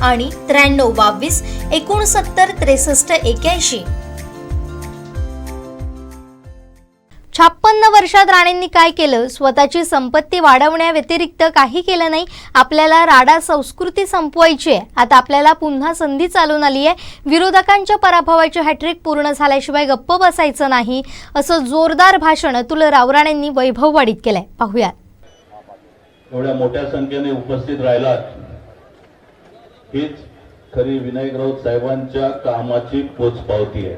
आणि त्र्याण्णव बावीस एकोणसत्तर त्रेसष्ट एक्याऐंशी. छप्पन्न वर्षात राणेंनी काय केलं? स्वतःची संपत्ती वाढवण्याव्यतिरिक्त काही केलं नाही? आपल्याला राडा संस्कृती संपवायची आहे. आता आपल्याला पुन्हा संधी चालून आली आहे. विरोधकांच्या पराभवाची हॅट्रिक पूर्ण झाल्याशिवाय गप्प बसायचं नाही असं जोरदार भाषण अतुल रावराणेंनी वैभववाडीत केलंय. पाहूयात. एवढ्या मोठ्या संख्येने उपस्थित राहिलात. हीच खरी विनायक राऊत साहेबांच्या कामाची पोचपावती आहे.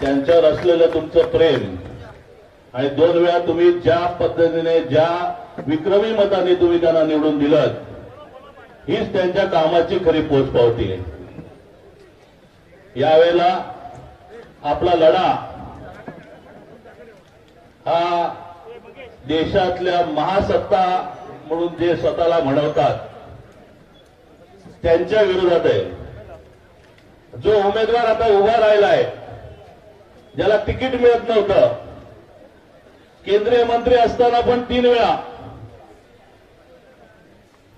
त्यांच्यावर असलेलं तुमचं प्रेम आणि दोन वेळा तुम्ही ज्या पद्धतीने ज्या विक्रमी मताने तुम्ही त्यांना निवडून दिलं हीच त्यांच्या कामाची खरी पोचपावती आहे. यावेळेला आपला लढा हा देशातल्या महासत्ता म्हणून जे स्वतःला म्हणवतात त्यांच्या विरोधात आहे. जो उमेदवार आता उभा राहिलाय ज्याला तिकीट मिळत नव्हतं केंद्रीय मंत्री असताना पण तीन वेळा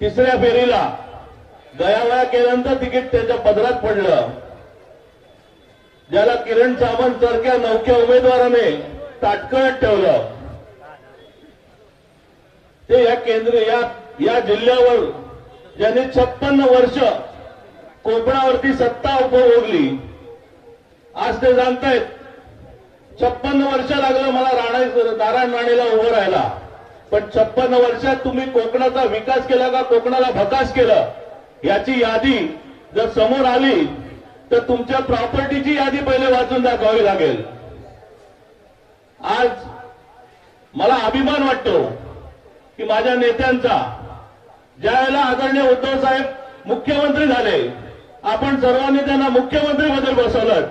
तिसऱ्या फेरीला गयावया केल्यानंतर तिकीट त्याच्या पदरात पडलं. ज्याला किरण सावंत सारख्या नौक्या उमेदवाराने ताटकळत ठेवलं. ते या केंद्र या या जिल्ह्यावर ज्यांनी छप्पन्न वर्ष कोकणावरती सत्ता उपभोगली आज ते जाणतायत छप्पन्न वर्ष लागलं मला राणा नारायण राणेला उभं राहायला. पण छप्पन्न वर्षात तुम्ही कोकणाचा विकास केला का कोकणाला भकास केलं? याची यादी जर समोर आली तर तुमच्या प्रॉपर्टीची यादी पहिले वाचून दाखवावी लागेल. आज मला अभिमान वाटतो की माझ्या नेत्यांचा ज्या वेळेला आदरणीय उद्धव साहेब मुख्यमंत्री झाले आपण सर्वांनी त्यांना मुख्यमंत्री बद्दल बसवलं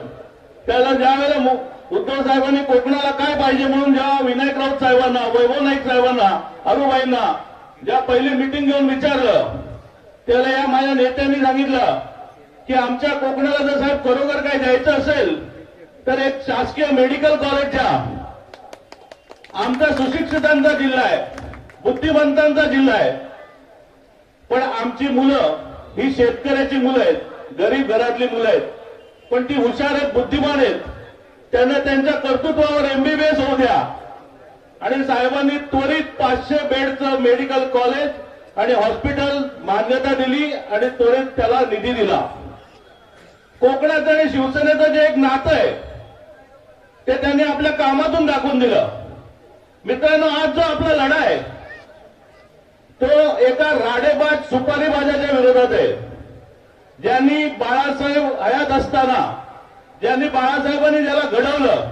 त्याला ज्यावेळेला उद्धव साहेबांनी कोकणाला काय पाहिजे म्हणून जेव्हा विनायक राऊत साहेबांना वैभव नाईक साहेबांना अरुबाईंना ज्या पहिली मिटिंग घेऊन विचारलं त्याला या माझ्या नेत्यांनी सांगितलं की आमच्या कोकणाला जर साहेब खरोखर काय द्यायचं असेल तर एक शासकीय मेडिकल कॉलेजच्या आमचा सुशिक्षितांचा जिल्हा आहे बुद्धिमंतांचा जिल्हा आहे. पण आमची मुलं ही शेतकऱ्याची मुलं आहेत गरीब घरातली मुलं आहेत. पण ती हुशार आहेत बुद्धिमान आहेत. त्यांना त्यांच्या कर्तृत्वावर एमबीबीएस होऊ द्या. आणि साहेबांनी त्वरित पाचशे बेडचं मेडिकल कॉलेज आणि हॉस्पिटल मान्यता दिली आणि त्वरित त्याला निधी दिला. कोकणाचं आणि शिवसेनेचं जे एक नातं आहे ते त्यांनी आपल्या कामातून दाखवून दिलं. मित्रांनो आज जो आपला लढा आहे तो एका राडेबाज सुपारीबाजाच्या विरोधात आहे. ज्यांनी बाळासाहेब हयात असताना ज्यांनी बाळासाहेबांनी ज्याला घडवलं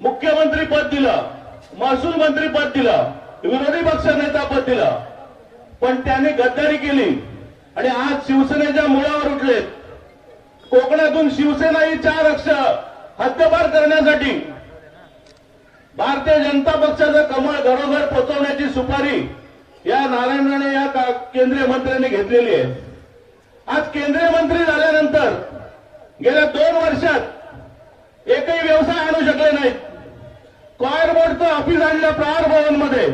मुख्यमंत्री पद दिलं महसूल मंत्री पद दिलं विरोधी पक्ष नेता पद दिलं पण त्यांनी गद्दारी केली आणि आज शिवसेनेच्या मुळावर उठलेत. कोकणातून शिवसेना ही चार अक्ष हद्दपार करण्यासाठी भारतीय जनता पक्षाचं कमळ घरोघर पोचवण्याची सुपारी या नारायण राणे या केंद्रीय मंत्र्यांनी घेतलेली आहे. आज केंद्रीय मंत्री झाल्यानंतर गेल्या दोन वर्षात एकही व्यवसाय आणू शकले नाहीत. कॉयर बोर्डचं ऑफिस आणलं प्रहार भवनमध्ये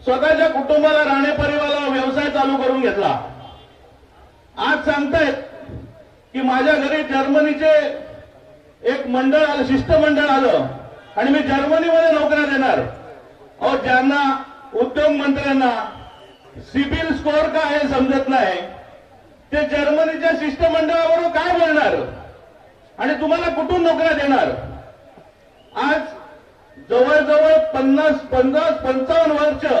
स्वतःच्या कुटुंबाला राणे परिवाराला व्यवसाय चालू करून घेतला. आज सांगतायत की माझ्या घरी जर्मनीचे एक मंडळ आलं शिष्टमंडळ आलं. आणि मी जर्मनीमध्ये नोकऱ्या देणार. और ज्यांना उद्योग मंत्र्यांना सिबिल स्कोअर काय हे समजत नाही. ते जर्मनीच्या शिष्टमंडळावरून काय बोलणार? आणि तुम्हाला कुठून नोकऱ्या देणार? आज जवळजवळ पन्नास पन्नास पंचावन्न वर्ष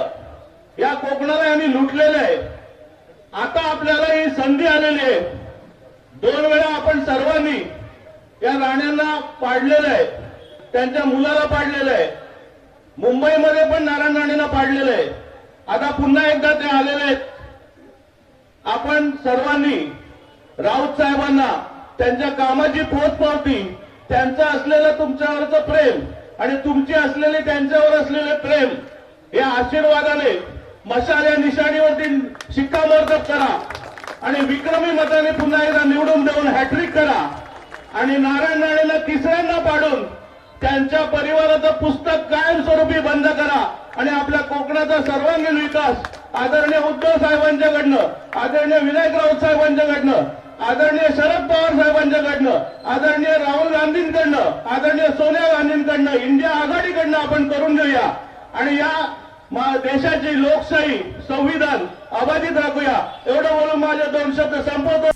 या कोकणाला आम्ही लुटलेलं आहे. आता आपल्याला ही संधी आलेली आहे. दोन वेळा आपण सर्वांनी या राण्यांना पाडलेलं आहे. त्यांच्या मुलाला पाडलेलं आहे. मुंबईमध्ये पण नारायण राणेनं पाडलेलं आहे. आता पुन्हा एकदा ते आलेले आहेत. आपण सर्वांनी राऊत साहेबांना त्यांच्या कामाची पोचपावती त्यांचं असलेलं तुमच्यावरचं प्रेम आणि तुमची असलेली त्यांच्यावर असलेले प्रेम या आशीर्वादाने मशाल या निशाणीवरती शिक्कामोर्तब करा आणि विक्रमी मताने पुन्हा एकदा निवडून देऊन हॅट्रिक करा आणि नारायण राणेला तिसऱ्यांदा पाडून त्यांच्या परिवाराचं पुस्तक कायमस्वरूपी बंद करा आणि आपल्या कोकणाचा सर्वांगीण विकास आदरणीय उद्धव साहेबांच्याकडनं आदरणीय विनायक राऊत साहेबांच्याकडनं आदरणीय शरद पवार साहेबांच्याकडनं आदरणीय राहुल गांधींकडनं आदरणीय सोनिया गांधींकडनं इंडिया आघाडीकडनं आपण करून घेऊया. आणि या देशाची लोकशाही संविधान अबाधित राखूया. एवढं बोलून माझे दोन शब्द संपवतो.